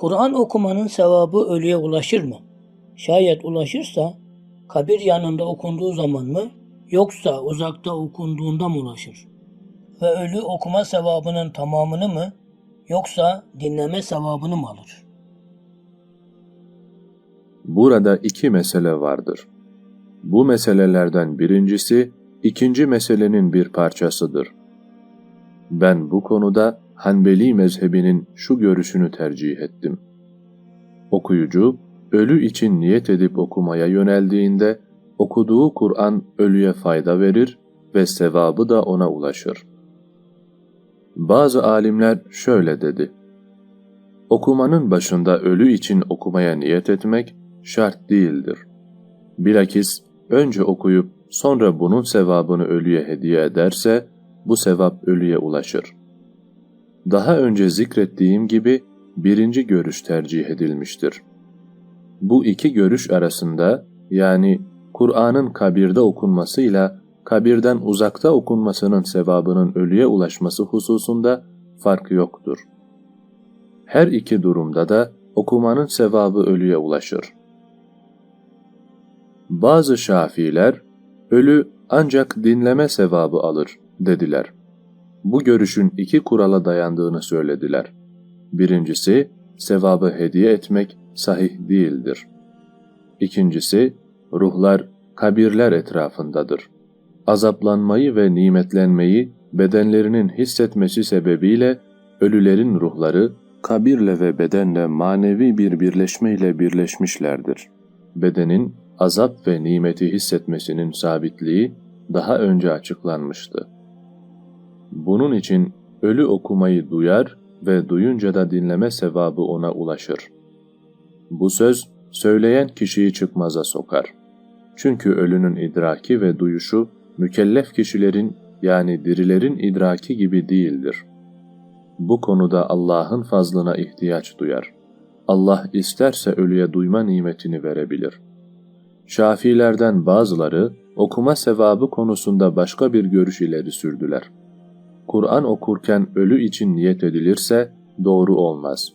Kur'an okumanın sevabı ölüye ulaşır mı? Şayet ulaşırsa kabir yanında okunduğu zaman mı yoksa uzakta okunduğunda mı ulaşır? Ve ölü okuma sevabının tamamını mı yoksa dinleme sevabını mı alır? Burada iki mesele vardır. Bu meselelerden birincisi ikinci meselenin bir parçasıdır. Ben bu konuda Hanbeli mezhebinin şu görüşünü tercih ettim. Okuyucu, ölü için niyet edip okumaya yöneldiğinde, okuduğu Kur'an ölüye fayda verir ve sevabı da ona ulaşır. Bazı alimler şöyle dedi. Okumanın başında ölü için okumaya niyet etmek şart değildir. Bilakis önce okuyup sonra bunun sevabını ölüye hediye ederse, bu sevap ölüye ulaşır. Daha önce zikrettiğim gibi birinci görüş tercih edilmiştir. Bu iki görüş arasında yani Kur'an'ın kabirde okunmasıyla kabirden uzakta okunmasının sevabının ölüye ulaşması hususunda fark yoktur. Her iki durumda da okumanın sevabı ölüye ulaşır. Bazı şafiler, ölü ancak dinleme sevabı alır dediler. Bu görüşün iki kurala dayandığını söylediler. Birincisi, sevabı hediye etmek sahih değildir. İkincisi, ruhlar kabirler etrafındadır. Azaplanmayı ve nimetlenmeyi bedenlerinin hissetmesi sebebiyle ölülerin ruhları kabirle ve bedenle manevi bir birleşmeyle birleşmişlerdir. Bedenin azap ve nimeti hissetmesinin sabitliği daha önce açıklanmıştı. Bunun için ölü okumayı duyar ve duyunca da dinleme sevabı ona ulaşır. Bu söz söyleyen kişiyi çıkmaza sokar. Çünkü ölünün idraki ve duyuşu mükellef kişilerin yani dirilerin idraki gibi değildir. Bu konuda Allah'ın fazlına ihtiyaç duyar. Allah isterse ölüye duyma nimetini verebilir. Şafilerden bazıları okuma sevabı konusunda başka bir görüş ileri sürdüler. Kur'an okurken ölü için niyet edilirse doğru olmaz.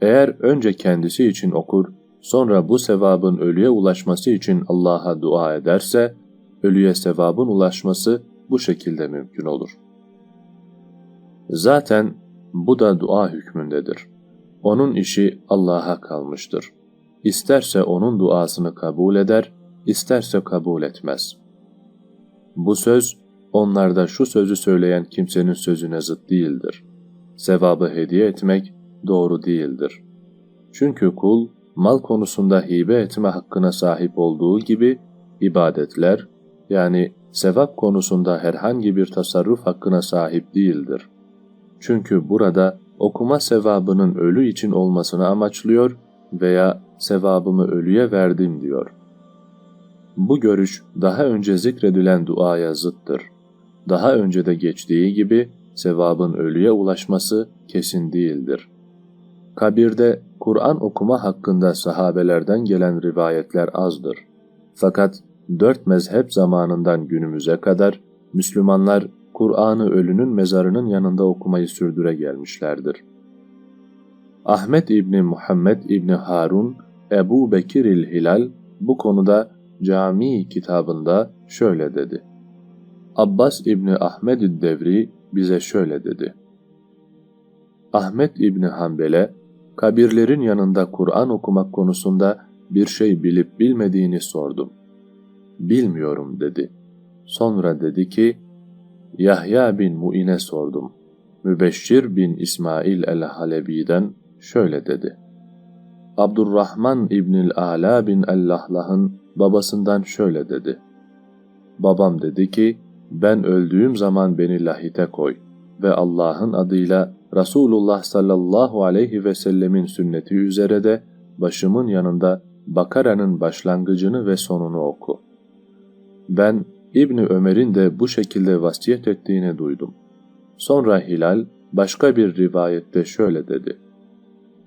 Eğer önce kendisi için okur, sonra bu sevabın ölüye ulaşması için Allah'a dua ederse, ölüye sevabın ulaşması bu şekilde mümkün olur. Zaten bu da dua hükmündedir. Onun işi Allah'a kalmıştır. İsterse onun duasını kabul eder, isterse kabul etmez. Bu söz, onlarda şu sözü söyleyen kimsenin sözüne zıt değildir. Sevabı hediye etmek doğru değildir. Çünkü kul, mal konusunda hibe etme hakkına sahip olduğu gibi, ibadetler, yani sevap konusunda herhangi bir tasarruf hakkına sahip değildir. Çünkü burada okuma sevabının ölü için olmasını amaçlıyor veya sevabımı ölüye verdim diyor. Bu görüş daha önce zikredilen duaya zıttır. Daha önce de geçtiği gibi sevabın ölüye ulaşması kesin değildir. Kabirde Kur'an okuma hakkında sahabelerden gelen rivayetler azdır. Fakat dört mezhep zamanından günümüze kadar Müslümanlar Kur'an'ı ölünün mezarının yanında okumayı sürdüre gelmişlerdir. Ahmet İbni Muhammed İbni Harun, Ebu Bekir Hilal bu konuda Cami kitabında şöyle dedi. Abbas İbni Ahmed Devri bize şöyle dedi. Ahmet İbni Hanbel'e kabirlerin yanında Kur'an okumak konusunda bir şey bilip bilmediğini sordum. Bilmiyorum dedi. Sonra dedi ki, Yahya bin Mu'in'e sordum. Mübeşşir bin İsmail el-Halebi'den şöyle dedi. Abdurrahman İbnül Ala bin Allahlah'ın babasından şöyle dedi. Babam dedi ki, ben öldüğüm zaman beni lahite koy ve Allah'ın adıyla Resulullah sallallahu aleyhi ve sellemin sünneti üzere de başımın yanında Bakara'nın başlangıcını ve sonunu oku. Ben İbni Ömer'in de bu şekilde vasiyet ettiğini duydum. Sonra Hilal başka bir rivayette şöyle dedi.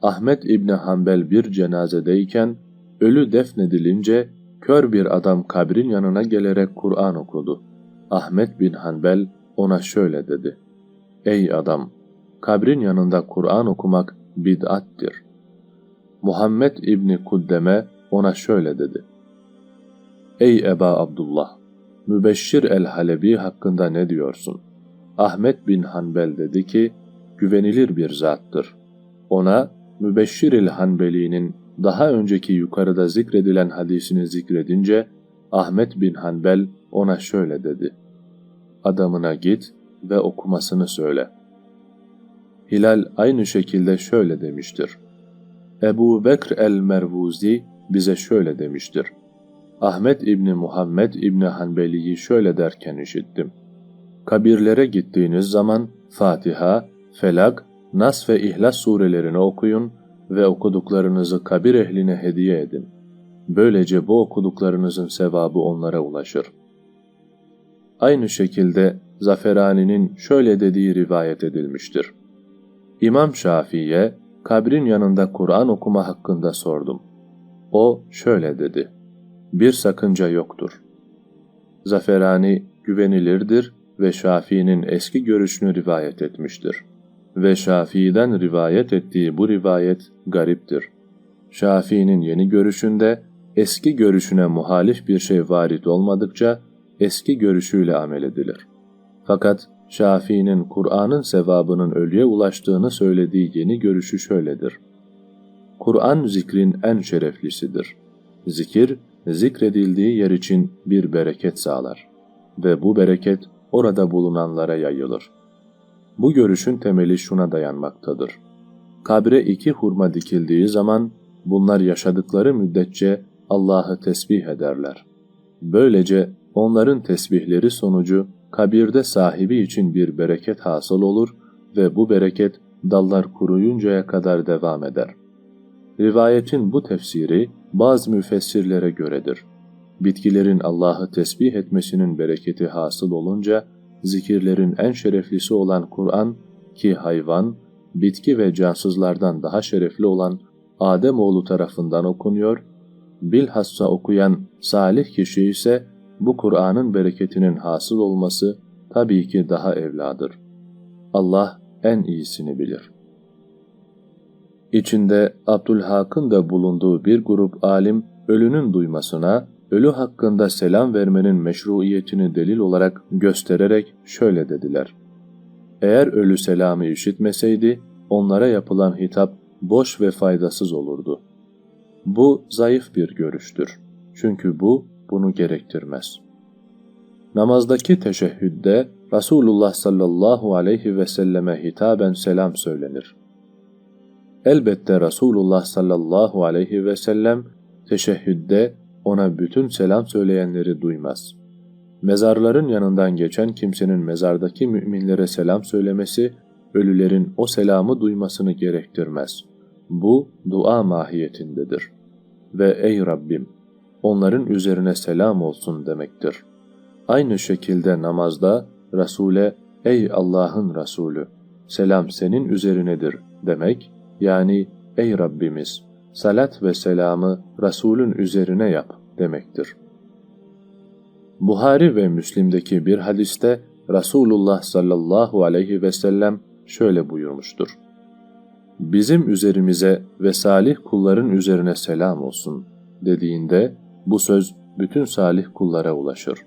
Ahmet İbni Hanbel bir cenazedeyken ölü defnedilince kör bir adam kabrin yanına gelerek Kur'an okudu. Ahmet bin Hanbel ona şöyle dedi. Ey adam! Kabrin yanında Kur'an okumak bid'attir. Muhammed İbni Kuddeme ona şöyle dedi. Ey Eba Abdullah! Mübeşşir el-Halebi hakkında ne diyorsun? Ahmet bin Hanbel dedi ki, güvenilir bir zattır. Ona Mübeşşir el-Hanbeli'nin daha önceki yukarıda zikredilen hadisini zikredince, Ahmet bin Hanbel ona şöyle dedi. Adamına git ve okumasını söyle. Hilal aynı şekilde şöyle demiştir. Ebu Bekr el-Mervuzi bize şöyle demiştir. Ahmet İbni Muhammed İbni Hanbeli'yi şöyle derken işittim. Kabirlere gittiğiniz zaman Fatiha, Felak, Nas ve İhlas surelerini okuyun ve okuduklarınızı kabir ehline hediye edin. Böylece bu okuduklarınızın sevabı onlara ulaşır. Aynı şekilde Zaferani'nin şöyle dediği rivayet edilmiştir. İmam Şafii'ye kabrin yanında Kur'an okuma hakkında sordum. O şöyle dedi. Bir sakınca yoktur. Zaferani güvenilirdir ve Şafii'nin eski görüşünü rivayet etmiştir. Ve Şafii'den rivayet ettiği bu rivayet gariptir. Şafii'nin yeni görüşünde eski görüşüne muhalif bir şey varit olmadıkça eski görüşüyle amel edilir. Fakat Şafii'nin Kur'an'ın sevabının ölüye ulaştığını söylediği yeni görüşü şöyledir. Kur'an zikrin en şereflisidir. Zikir, zikredildiği yer için bir bereket sağlar ve bu bereket orada bulunanlara yayılır. Bu görüşün temeli şuna dayanmaktadır. Kabre iki hurma dikildiği zaman bunlar yaşadıkları müddetçe Allah'ı tesbih ederler. Böylece onların tesbihleri sonucu kabirde sahibi için bir bereket hasıl olur ve bu bereket dallar kuruyuncaya kadar devam eder. Rivayetin bu tefsiri bazı müfessirlere göredir. Bitkilerin Allah'ı tesbih etmesinin bereketi hasıl olunca, zikirlerin en şereflisi olan Kur'an ki hayvan, bitki ve cansızlardan daha şerefli olan Ademoğlu tarafından okunuyor, bilhassa okuyan salih kişi ise bu Kur'an'ın bereketinin hasıl olması tabii ki daha evladır. Allah en iyisini bilir. İçinde Abdülhak'ın da bulunduğu bir grup alim ölünün duymasına, ölü hakkında selam vermenin meşruiyetini delil olarak göstererek şöyle dediler. Eğer ölü selamı işitmeseydi, onlara yapılan hitap boş ve faydasız olurdu. Bu zayıf bir görüştür. Çünkü bu bunu gerektirmez. Namazdaki teşehhüdde Resulullah sallallahu aleyhi ve selleme hitaben selam söylenir. Elbette Resulullah sallallahu aleyhi ve sellem teşehhüdde ona bütün selam söyleyenleri duymaz. Mezarların yanından geçen kimsenin mezardaki müminlere selam söylemesi, ölülerin o selamı duymasını gerektirmez. Bu dua mahiyetindedir. Ve ey Rabbim! onların üzerine selam olsun demektir. Aynı şekilde namazda Resul'e ey Allah'ın Resulü selam senin üzerinedir demek yani ey Rabbimiz salat ve selamı Resul'ün üzerine yap demektir. Buhari ve Müslim'deki bir hadiste Resulullah sallallahu aleyhi ve sellem şöyle buyurmuştur. Bizim üzerimize ve salih kulların üzerine selam olsun dediğinde bu söz bütün salih kullara ulaşır.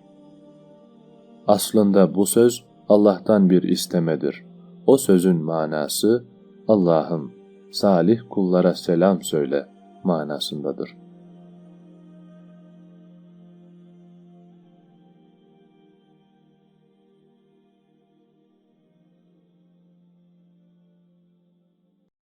Aslında bu söz Allah'tan bir istemedir. O sözün manası Allah'ım salih kullara selam söyle manasındadır.